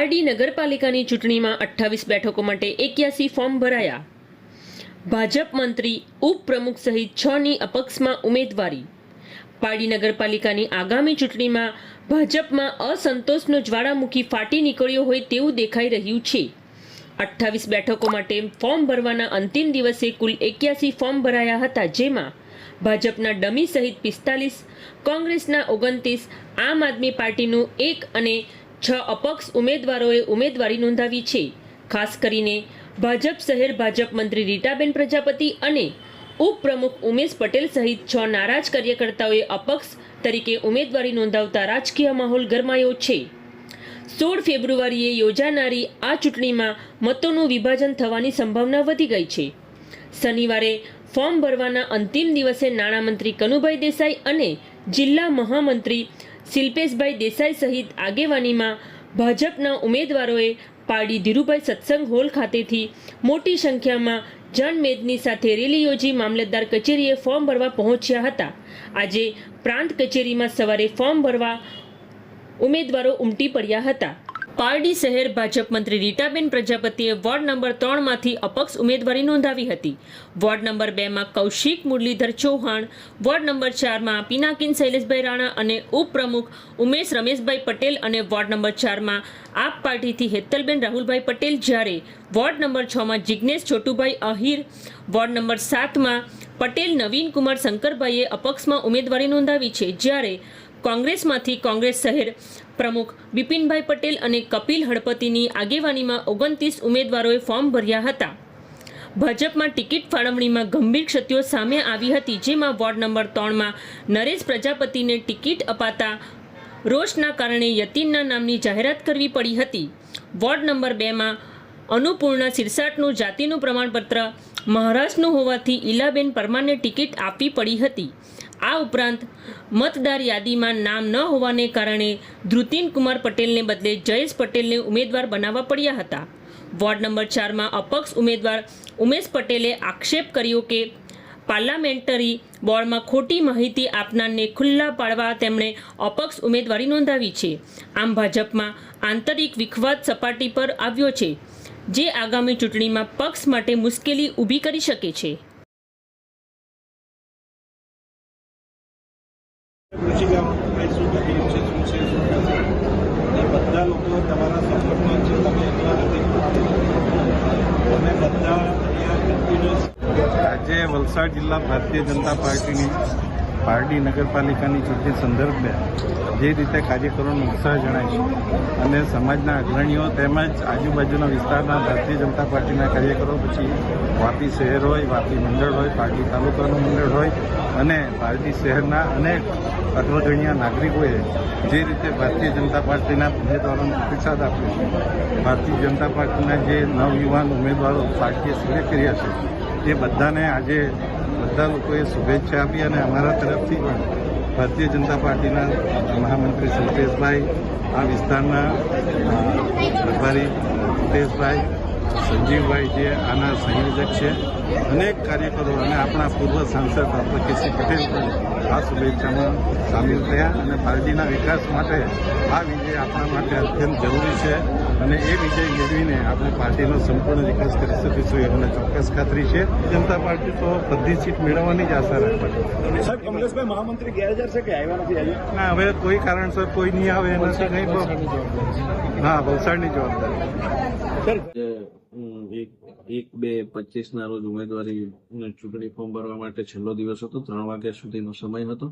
પારડી નગરપાલિકાની ચૂંટણીમાં અઠ્ઠાવીસ બેઠકો માટે એક્યાસી ફોર્મ ભરાયા. ભાજપ મંત્રી, ઉપપ્રમુખ સહિત છની અપક્ષમાં ઉમેદવારી. પારડી નગરપાલિકાની આગામી ચૂંટણીમાં ભાજપમાં અસંતોષનો જ્વાળામુખી ફાટી નીકળ્યો હોય તેવું દેખાઈ રહ્યું છે. અઠ્ઠાવીસ બેઠકો માટે ફોર્મ ભરવાના અંતિમ દિવસે કુલ એક્યાસી ફોર્મ ભરાયા હતા, જેમાં ભાજપના ડમી સહિત પિસ્તાલીસ, કોંગ્રેસના ઓગણત્રીસ, આમ આદમી પાર્ટીનું એક અને છ અપક્ષ ઉમેદવારોએ ઉમેદવારી નોંધાવી છે. ખાસ કરીને ભાજપ શહેર ભાજપ મંત્રી રીટાબેન પ્રજાપતિ અને ઉપપ્રમુખ ઉમેશ પટેલ સહિત છ નારાજ કાર્યકર્તાઓએ અપક્ષ તરીકે ઉમેદવારી નોંધાવતા રાજકીય માહોલ ગરમાયો છે. સોળ ફેબ્રુઆરીએ યોજાનારી આ ચૂંટણીમાં મતોનું વિભાજન થવાની સંભાવના વધી ગઈ છે. શનિવારે ફોર્મ ભરવાના અંતિમ દિવસે નાણામંત્રી કનુભાઈ દેસાઈ અને જિલ્લા મહામંત્રી શિલ્પેશભાઈ દેસાઈ સહિત આગેવાનીમાં ભાજપના ઉમેદવારોએ પાડી ધીરુભાઈ સત્સંગ હોલ ખાતેથી મોટી સંખ્યામાં જનમેદની સાથે રેલી યોજી મામલતદાર કચેરીએ ફોર્મ ભરવા પહોંચ્યા હતા. આજે પ્રાંત કચેરીમાં સવારે ફોર્મ ભરવા ઉમેદવારો ઉમટી પડ્યા હતા. પારડી શહેર ભાજપ મંત્રી રીટાબેન પ્રજાપતિએ વોર્ડ નંબર ત્રણમાંથી અપક્ષ ઉમેદવારી નોંધાવી હતી. વોર્ડ નંબર બેમાં કૌશિક મુરલીધર ચૌહાણ, વોર્ડ નંબર ચારમાં પિનાકિન શૈલેષભાઈ રાણા અને ઉપપ્રમુખ ઉમેશ રમેશભાઈ પટેલ અને વોર્ડ નંબર ચારમાં આપ પાર્ટીથી હેતલબેન રાહુલભાઈ પટેલ જ્યારે વોર્ડ નંબર છમાં જિજ્ઞેશ છોટુભાઈ અહિર વોર્ડ નંબર સાતમાં પટેલ નવીન કુમાર શંકરભાઈએ અપક્ષમાં ઉમેદવારી નોંધાવી છે જ્યારે કોંગ્રેસમાંથી કોંગ્રેસ શહેર પ્રમુખ બિપિનભાઈ પટેલ અને કપિલ હળપતિની આગેવાનીમાં ઓગણત્રીસ ઉમેદવારોએ ફોર્મ ભર્યા હતા. ભાજપમાં ટિકિટ ફાળવણીમાં ગંભીર ક્ષતિઓ સામે આવી હતી, જેમાં વોર્ડ નંબર ત્રણમાં નરેશ પ્રજાપતિને ટિકિટ અપાતા રોષના કારણે યતીનના નામની જાહેરાત કરવી પડી હતી. વોર્ડ નંબર બેમાં અનુપૂર્ણા સિરસાટનું જાતિનું પ્રમાણપત્ર મહારાષ્ટ્રનું હોવાથી ઈલાબેન પરમારને ટિકિટ આપવી પડી હતી. આ ઉપરાંત મતદાર યાદીમાં નામ ન હોવાને કારણે ધ્રુતિન કુમાર પટેલને બદલે જયેશ પટેલને ઉમેદવાર બનાવવા પડ્યા હતા. વોર્ડ નંબર ચારમાં અપક્ષ ઉમેદવાર ઉમેશ પટેલે આક્ષેપ કર્યો કે પાર્લામેન્ટરી બોર્ડમાં ખોટી માહિતી આપનારને ખુલ્લા પાડવા તેમણે અપક્ષ ઉમેદવારી નોંધાવી છે. આમ ભાજપમાં આંતરિક વિખવાદ સપાટી પર આવ્યો છે, જે આગામી ચૂંટણીમાં પક્ષ માટે મુશ્કેલી ઊભી કરી શકે છે કૃષિકામ શું તકલીફ છે શું છે શું નથી એ બધા લોકો તમારા સંપર્કમાં છે, તમે એકલા નથી. અમે બધા અહીંયા આજે વલસાડ જિલ્લા ભારતીય જનતા પાર્ટીની પારડી નગરપાલિકાની ચૂંટણી સંદર્ભે જે રીતે કાર્યકરોનો ઉત્સાહ જણાય છે અને સમાજના અગ્રણીઓ તેમજ આજુબાજુના વિસ્તારના ભારતીય જનતા પાર્ટીના કાર્યકરો, પછી વાપી શહેર હોય, વાપી મંડળ હોય, પારડી તાલુકાનું મંડળ હોય અને પારડી શહેરના અનેક અગ્રગણ્ય નાગરિકોએ જે રીતે ભારતીય જનતા પાર્ટીના ઉમેદવારોને પ્રતિસાદ આપ્યો છે. ભારતીય જનતા પાર્ટીના જે નવયુવાન ઉમેદવારો પાર્ટીએ સિલેક્ટ કર્યા છે એ બધાને આજે બધા લોકોએ શુભેચ્છા આપી અને અમારા તરફથી પણ ભારતીય જનતા પાર્ટીના મહામંત્રી શિલ્પેશભાઈ આ વિસ્તારના પ્રભારી હિતેશભાઈ સંજીવભાઈ જે આના સંયોજક છે, અનેક કાર્યકરો અને આપણા પૂર્વ સાંસદ ડૉક્ટર કેસી પટેલ પણ આ શુભેચ્છામાં સામેલ થયા અને પાર્ટીના વિકાસ માટે આ વિજય આપણા માટે અત્યંત જરૂરી છે. અને એ વિજય મેળવીને આપણે પાર્ટીનો સંપૂર્ણ વિકાસ કરી શકીશું એ મને ચોક્કસ ખાતરી છે. જનતા પાર્ટી તો બધી સીટ મેળવવાની જ આશા રાખે છે. સાહેબ કમલેશભાઈ મહામંત્રી ગેરહાજર છે કે આવ્યા નથી આજે? ના હવે કોઈ કારણસર કોઈ નહીં આવે એનાથી નહીં તો હા વલસાડની જવાબદારી. જે, એક એક બે પચીસ ના રોજ ઉમેદવારી ચૂંટણી ફોર્મ ભરવા માટે છેલ્લો દિવસ હતો ત્રણ વાગ્યા સુધીનો સમય હતો.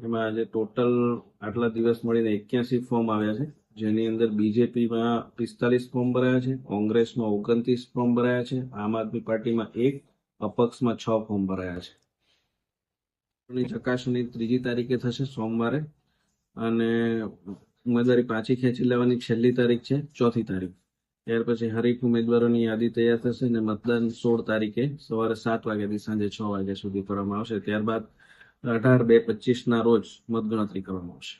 એમાં આજે ટોટલ આટલા દિવસ મળીને એક્યાસી ફોર્મ આવ્યા છે. જેની અંદર બીજેપીમાં પિસ્તાલીસ ફોર્મ ભરાયા છે, કોંગ્રેસમાં ઓગણત્રીસ ફોર્મ ભરાયા છે, આમ આદમી પાર્ટીમાં એક, અપક્ષમાં છ ફોર્મ ભરાયા છે. ચકાસણી ત્રીજી તારીખે થશે સોમવારે અને ઉમેદવારી પાછી ખેંચી લેવાની છેલ્લી તારીખ છે ચોથી તારીખ. ત્યાર પછી હરીફ ઉમેદવારોની યાદી તૈયાર થશે અને મતદાન સોળ તારીખે સવારે સાત વાગ્યાથી સાંજે છ વાગ્યા સુધી કરવામાં આવશે. ત્યારબાદ અઢાર બે પચીસના રોજ મતગણતરી કરવામાં આવશે.